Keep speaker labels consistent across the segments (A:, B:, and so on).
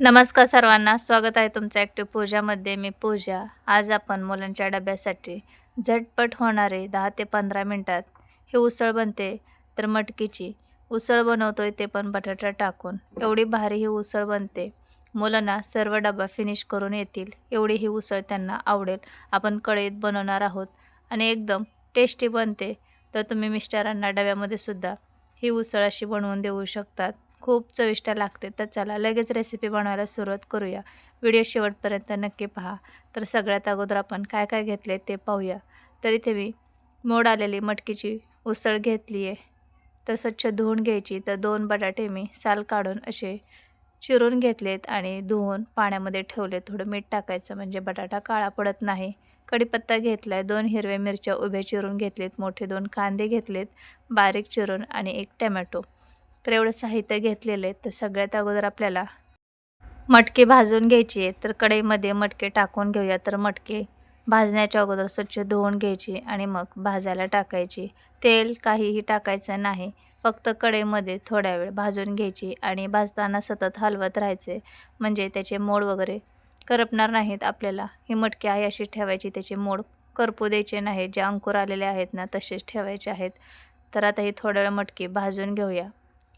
A: नमस्कार सर्वांना स्वागत आहे तुमचं ॲक्टिव्ह पूजामध्ये मी पूजा. आज आपण मुलांच्या डब्यासाठी झटपट होणारे दहा ते पंधरा मिनटात ही उसळ बनते तर मटकीची. उसळ बनवतोय ते पण बटाटा टाकून. एवढी भारी ही उसळ बनते. मुलांना सर्व डबा फिनिश करून येतील. एवढी ही उसळ त्यांना आवडेल. आपण कढईत बनवणार आहोत आणि एकदम टेस्टी बनते. तर तुम्ही मिस्टरांना डब्यामध्ये सुद्धा ही उसळ अशी बनवून देऊ शकतात. खूप चविष्ट लागते. तर चला लगेच रेसिपी बनवायला सुरुवात करूया. व्हिडिओ शेवटपर्यंत नक्की पहा. तर सगळ्यात अगोदर आपण काय काय घेतले ते पाहूया. तर इथे मी मोड आलेली मटकीची उसळ घेतली आहे तर स्वच्छ धुवून घ्यायची. तर दोन बटाटे मी साल काढून असे चिरून घेतलेत आणि धुवून पाण्यामध्ये ठेवले. थोडं मीठ टाकायचं म्हणजे बटाटा काळा पडत नाही. कढीपत्ता घेतला आहे दोन हिरव्या मिरच्या उभ्या चिरून घेतलेत. मोठे दोन कांदे घेतलेत. बारीक चिरून आणि एक टमॅटो. तर एवढं साहित्य घेतलेलं आहे तर सगळ्यात अगोदर आपल्याला मटके भाजून घ्यायची आहे. तर कढईमध्ये मटके टाकून घेऊया. तर मटके भाजण्याच्या अगोदर स्वच्छ धुवून घ्यायची आणि मग भाजायला टाकायची. तेल काहीही टाकायचं नाही. फक्त कढईमध्ये थोड्या वेळ भाजून घ्यायची आणि भाजताना सतत हलवत राहायचे. म्हणजे त्याचे मोड वगैरे करपणार नाहीत आपल्याला. ही मटकी आहे अशी ठेवायची. त्याचे मोड करपू द्यायचे नाहीत. जे अंकुर आलेले आहेत ना तसेच ठेवायचे आहेत. तर आता ही थोड्या वेळ मटकी भाजून घेऊया.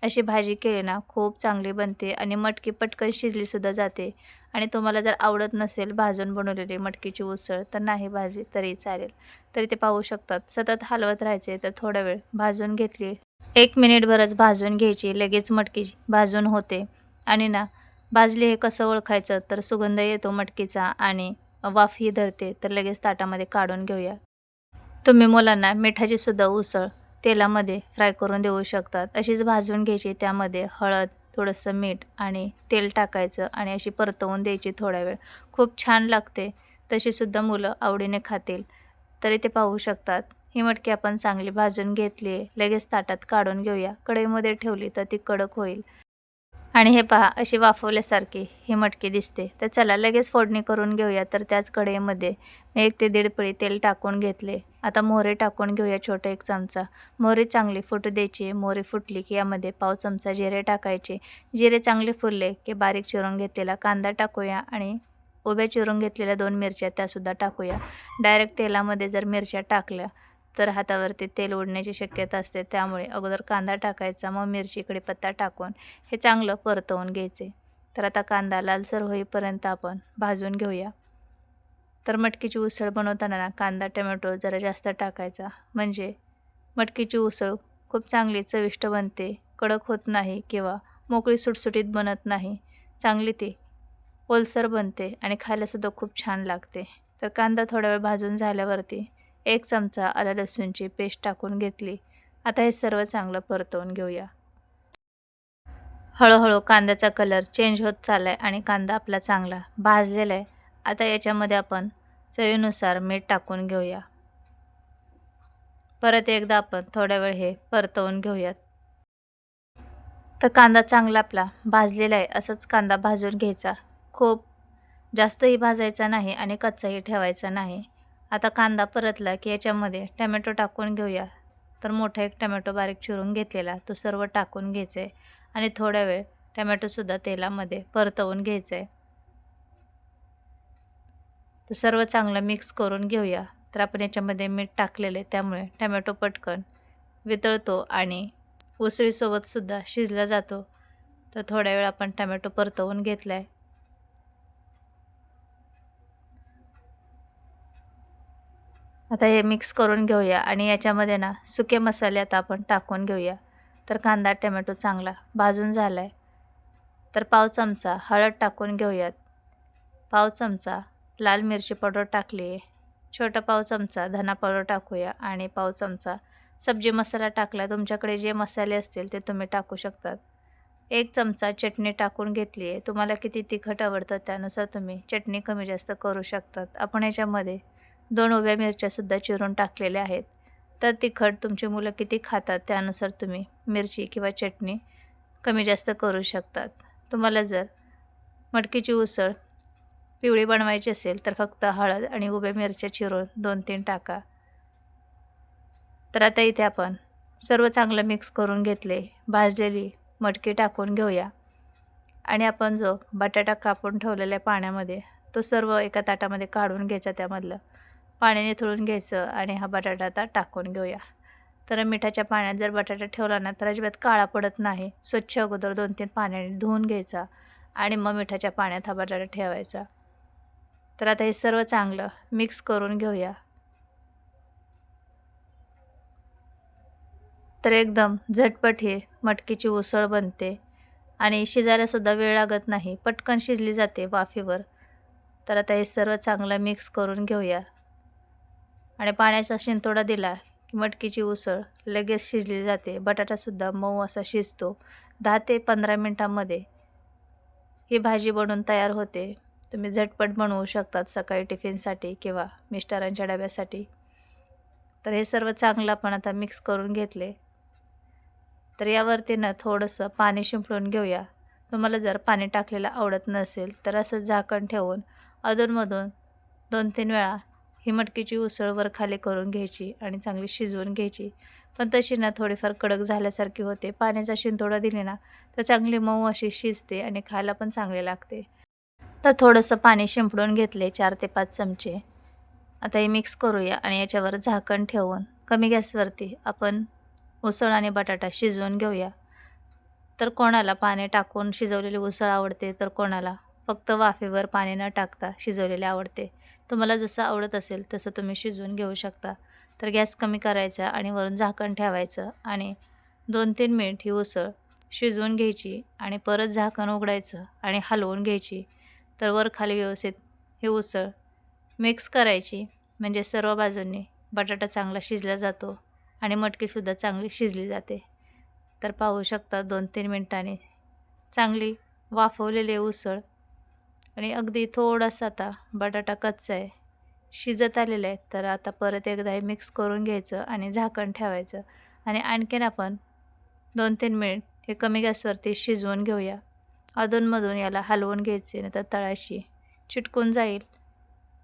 A: अशी भाजी केली ना खूप चांगली बनते आणि मटकी पटकन शिजलीसुद्धा जाते. आणि तुम्हाला जर आवडत नसेल भाजून बनवलेली मटकीची उसळ तर नाही भाजी तरी चालेल. तरी ते पाहू शकतात. सतत हलवत राहायचे तर थोडा वेळ भाजून घेतली. एक मिनिटभरच भाजून घ्यायची लगेच मटकी भाजून होते. आणि ना भाजली हे कसं ओळखायचं तर सुगंध येतो मटकीचा आणि वाफही धरते तर लगेच ताटामध्ये काढून घेऊया. तुम्ही मुलांना मिठाची सुद्धा उसळ तेलामध्ये फ्राय करून देऊ शकतात. अशीच भाजून घ्यायची. त्यामध्ये हळद थोडंसं मीठ आणि तेल टाकायचं आणि अशी परतवून द्यायची थोडा वेळ. खूप छान लागते. तशीसुद्धा मुलं आवडीने खातील. तरी ते पाहू शकतात. ही मटकी आपण चांगली भाजून घेतली आहे. लगेच ताटात काढून घेऊया. कढईमध्ये ठेवली तर ती कडक होईल. आणि हे पहा अशी वाफवल्यासारखी ही मटकी दिसते. तर चला लगेच फोडणी करून घेऊया. तर त्याच कढईमध्ये मी एक ते दीड पळी तेल टाकून घेतले. आता मोहरी टाकून घेऊया छोटा एक चमचा. मोहरी चांगली फुटू द्यायची. मोहरी फुटली की यामध्ये पाव चमचा जिरे टाकायचे. जिरे चांगले फुलले की बारीक चिरून घेतलेला कांदा टाकूया आणि उभ्या चिरून घेतलेल्या दोन मिरच्या त्यासुद्धा टाकूया. डायरेक्ट तेलामध्ये जर मिरच्या टाकल्या तर हातावरती तेल उडण्याची शक्यता असते. त्यामुळे अगोदर कांदा टाकायचा मग मिरची कडीपत्ता टाकून हे चांगलं परतवून घ्यायचे. तर आता कांदा लालसर होईपर्यंत आपण भाजून घेऊया. तर मटकीची उसळ बनवताना ना कांदा टमॅटो जरा जास्त टाकायचा. म्हणजे मटकीची उसळ खूप चांगली चविष्ट बनते. कडक होत नाही किंवा मोकळी सुटसुटीत बनत नाही. चांगली ती ओलसर बनते आणि खायलासुद्धा खूप छान लागते. तर कांदा थोडा वेळ भाजून झाल्यावरती एक चमचा आला लसूणची पेस्ट टाकून घेतली. आता हे सर्व चांगलं परतवून घेऊया. हळूहळू कांद्याचा कलर चेंज होत चालला आहे आणि कांदा आपला चांगला भाजलेला आहे. आता याच्यामध्ये आपण चवीनुसार मीठ टाकून घेऊया. परत एकदा आपण थोड्या वेळ हे परतवून घेऊयात. तर कांदा चांगला आपला भाजलेला आहे. असंच कांदा भाजून घ्यायचा. खूप जास्तही भाजायचा नाही आणि कच्चाही ठेवायचा नाही. आता कांदा परतला की याच्यामध्ये टमॅटो टाकून घेऊया. तर मोठा एक टमॅटो बारीक चिरून घेतलेला तो सर्व टाकून घ्यायचा आहे आणि थोड्या वेळ टमॅटोसुद्धा तेलामध्ये परतवून घ्यायचं आहे तर सर्व चांगलं मिक्स करून घेऊया. तर आपण याच्यामध्ये मीठ टाकलेले त्यामुळे टमॅटो पटकन वितळतो आणि उसळीसोबतसुद्धा शिजला जातो. तर थोड्या वेळ आपण टमॅटो परतवून घेतला आहे आता हे मिक्स करून घेऊया आणि याच्यामध्ये ना सुके मसाले आता आपण टाकून घेऊया. तर कांदा टमॅटो चांगला भाजून झाला आहे तर पाव चमचा हळद टाकून घेऊयात. पाव चमचा लाल मिरची पावडर टाकली आहे. छोटा पाव चमचा धना पावडर टाकूया आणि पाव चमचा सब्जी मसाला टाकला. तुमच्याकडे जे मसाले असतील ते तुम्ही टाकू शकतात. एक चमचा चटणी टाकून घेतली आहे. तुम्हाला किती तिखट आवडतं त्यानुसार तुम्ही चटणी कमी जास्त करू शकतात. आपण याच्यामध्ये दोन उभ्या मिरच्यासुद्धा चिरून टाकलेल्या आहेत. तर तिखट तुमची मुलं किती खातात त्यानुसार तुम्ही मिरची किंवा चटणी कमी जास्त करू शकतात. तुम्हाला जर मटकीची उसळ पिवळी बनवायची असेल तर फक्त हळद आणि उभ्या मिरच्या चिरून दोन तीन टाका. तर आता इथे आपण सर्व चांगलं मिक्स करून घेतले भाजलेली मटकी टाकून घेऊया. आणि आपण जो बटाटा कापून ठेवलेला आहे पाण्यामध्ये तो सर्व एका ताटामध्ये काढून घ्यायचा त्यामधलं. पाण्याने थोडून घ्यायचं आणि हा बटाटा आता टाकून घेऊया. तर मिठाच्या पाण्यात जर बटाटा ठेवला ना तर अजिबात काळा पडत नाही. स्वच्छ अगोदर दोन तीन पाण्याने धुवून घ्यायचा आणि मग मिठाच्या पाण्यात हा बटाटा ठेवायचा. तर आता हे सर्व चांगलं मिक्स करून घेऊया. तर एकदम झटपट हे मटकीची उसळ बनते आणि शिजायलासुद्धा वेळ लागत नाही. पटकन शिजली जाते वाफेवर. तर आता हे सर्व चांगलं मिक्स करून घेऊया. आणि पाण्याचा शिंतोडा दिला की मटकीची उसळ लगेच शिजली जाते. बटाटासुद्धा मऊ असा शिजतो. दहा ते पंधरा मिनटामध्ये ही भाजी बनवून तयार होते. तुम्ही झटपट बनवू शकतात सकाळी टिफिनसाठी किंवा मिस्टरांच्या डब्यासाठी. तर हे सर्व चांगलं आपण आता मिक्स करून घेतले. तर यावरती ना थोडंसं पाणी शिंपडून घेऊया. तुम्हाला जर पाणी टाकलेलं आवडत नसेल तर असं झाकण ठेवून अधूनमधून दोन तीन वेळा ही मटकीची उसळ वर खाली करून घ्यायची आणि चांगली शिजवून घ्यायची. पण तशी ना थोडीफार कडक झाल्यासारखी होते. पाण्याचा शिंतोडा दिली ना तर चांगली मऊ अशी शिजते आणि खायला पण चांगले लागते. तर थोडंसं पाणी शिंपडून घेतले चार ते पाच चमचे. आता हे मिक्स करूया आणि याच्यावर झाकण ठेवून कमी गॅसवरती आपण उसळ आणि बटाटा शिजवून घेऊया. तर कोणाला पाणी टाकून शिजवलेली उसळ आवडते तर कोणाला. फक्त वाफेवर पाणी न टाकता शिजवलेले आवडते. तुम्हाला जसं आवडत असेल तसं तुम्ही शिजवून घेऊ शकता. तर गॅस कमी करायचा आणि वरून झाकण ठेवायचं आणि दोन तीन मिनिट ही उसळ शिजवून घ्यायची आणि परत झाकण उघडायचं आणि हलवून घ्यायची. तर वर खाली व्यवस्थित ही उसळ मिक्स करायची. म्हणजे सर्व बाजूंनी बटाटा चांगला शिजला जातो आणि मटकीसुद्धा चांगली शिजली जाते. तर पाहू शकता दोन तीन मिनटांनी चांगली वाफवलेली उसळ आणि अगदी थोडासा आता बटाटा कच्चा आहे. शिजत आलेला आहे. तर आता परत एकदा हे मिक्स करून घ्यायचं आणि झाकण ठेवायचं. आणि आणखीन आपण दोन तीन मिनिट हे कमी गॅसवरती शिजवून घेऊया. अधूनमधून याला हलवून घ्यायचे नाही तर तळाशी चिटकून जाईल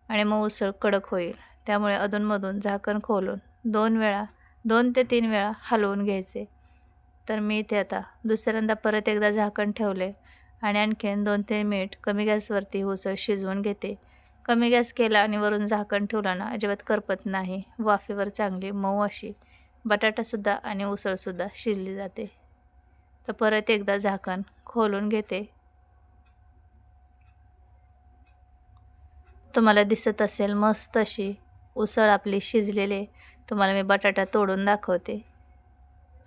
A: आणि मग उसळ कडक होईल. त्यामुळे अधूनमधून झाकण खोलून दोन वेळा दोन ते तीन वेळा हलवून घ्यायचे. तर मी इथे आता दुसऱ्यांदा परत एकदा झाकण ठेवले आणि आणखीन दोन तीन मिनिट कमी गॅसवरती उसळ शिजवून घेते. कमी गॅस केला आणि वरून झाकण ठेवला ना अजिबात करपत नाही. वाफेवर चांगली मऊ अशी बटाटासुद्धा आणि उसळसुद्धा शिजली जाते. तर परत एकदा झाकण खोलून घेते. तुम्हाला दिसत असेल मस्त अशी उसळ आपली शिजलेली. तुम्हाला मी बटाटा तोडून दाखवते.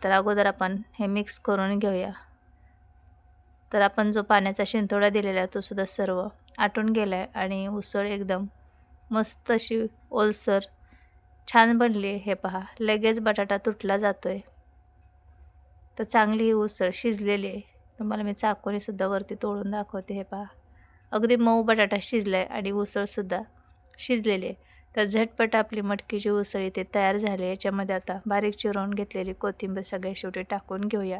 A: तर अगोदर आपण हे मिक्स करून घेऊया. तर आपण जो पाण्याचा शिंतोडा दिलेला आहे तो सुद्धा सर्व आटून गेला आहे आणि उसळ एकदम मस्त अशी ओलसर छान बनली आहे. हे पहा लगेच बटाटा तुटला जातो आहे तर चांगली ही उसळ शिजलेली आहे. तुम्हाला मी चाकोनीसुद्धा वरती तोडून दाखवते. हे पहा अगदी मऊ बटाटा शिजला आहे आणि उसळसुद्धा शिजलेली आहे. तर झटपट आपली मटकीची उसळ इथे तयार झाली याच्यामध्ये आता बारीक चिरवून घेतलेली कोथिंबीर सगळ्या शेवटी टाकून घेऊया.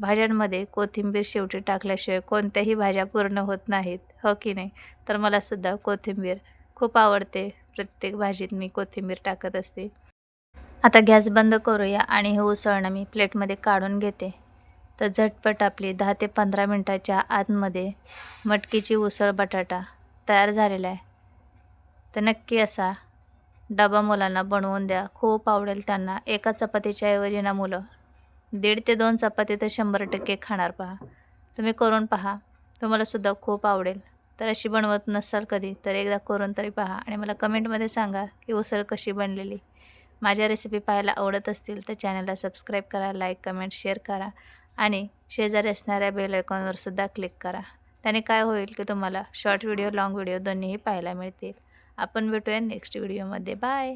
A: भाज्यांमध्ये कोथिंबीर शेवटी टाकल्याशिवाय कोणत्याही भाज्या पूर्ण होत नाहीत हो की नाही? तर मलासुद्धा कोथिंबीर खूप आवडते. प्रत्येक भाजीत मी कोथिंबीर टाकत असते. आता गॅस बंद करूया आणि हे उसळणं मी प्लेटमध्ये काढून घेते. तर झटपट आपली दहा ते पंधरा मिनटाच्या आतमध्ये मटकीची उसळ बटाटा तयार झालेला आहे. तर नक्की असा डबा मुलांना बनवून द्या. खूप आवडेल त्यांना. एका चपातीच्या ऐवजी ना मुलं. दीड ते दोन चपाती तर शंभर टक्के खाणार पहा. तुम्ही करून पहा. तुम्हालासुद्धा खूप आवडेल. तर अशी बनवत नसाल कधी तर एकदा करून तरी पहा आणि मला कमेंटमध्ये सांगा की उसळ कशी बनलेली. माझ्या रेसिपी पाहायला आवडत असतील तर चॅनलला सबस्क्राईब करा लाईक कमेंट शेअर करा आणि शेजारी असणाऱ्या बेल आयकॉनवरसुद्धा क्लिक करा. त्याने काय होईल की तुम्हाला शॉर्ट व्हिडिओ लाँग व्हिडिओ दोन्हीही पाहायला मिळतील. आपण भेटूया नेक्स्ट व्हिडिओमध्ये बाय